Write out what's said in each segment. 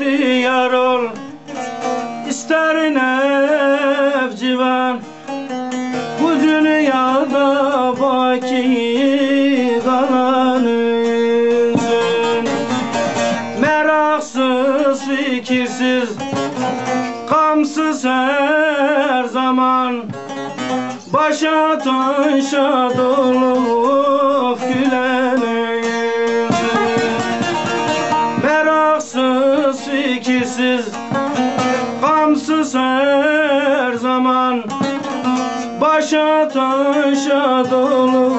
yol ister nevcivan Bu dünyada baki kalan üzün Meraksız fikirsiz Gamsız her zaman. Başa taşa dolu gülen Başa taşa dolu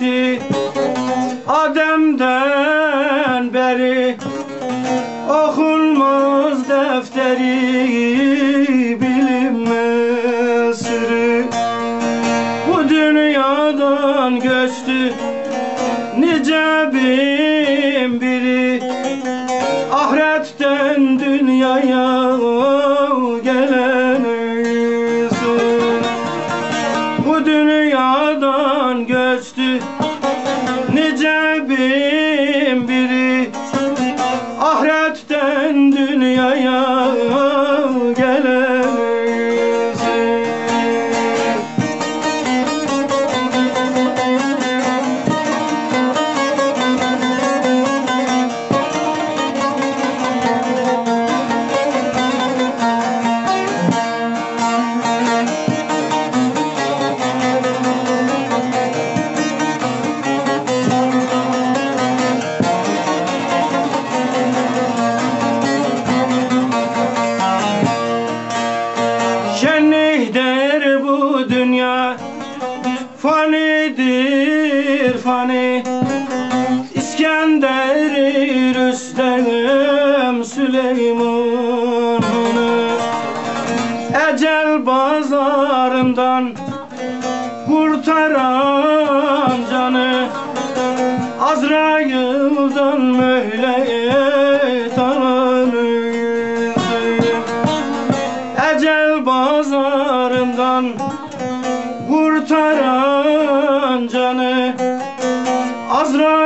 hazreti Adem'den beri okunmaz defteri bilinmez sırrı. Bu dünyadan göçtü nice bin biri. Ahiretten dünyaya bu dünyadan göçtü Fanidir fani. İskender Rüstem Süleyman Ecel bazarından Kurtaran canı. Azrail'dan mühlet mı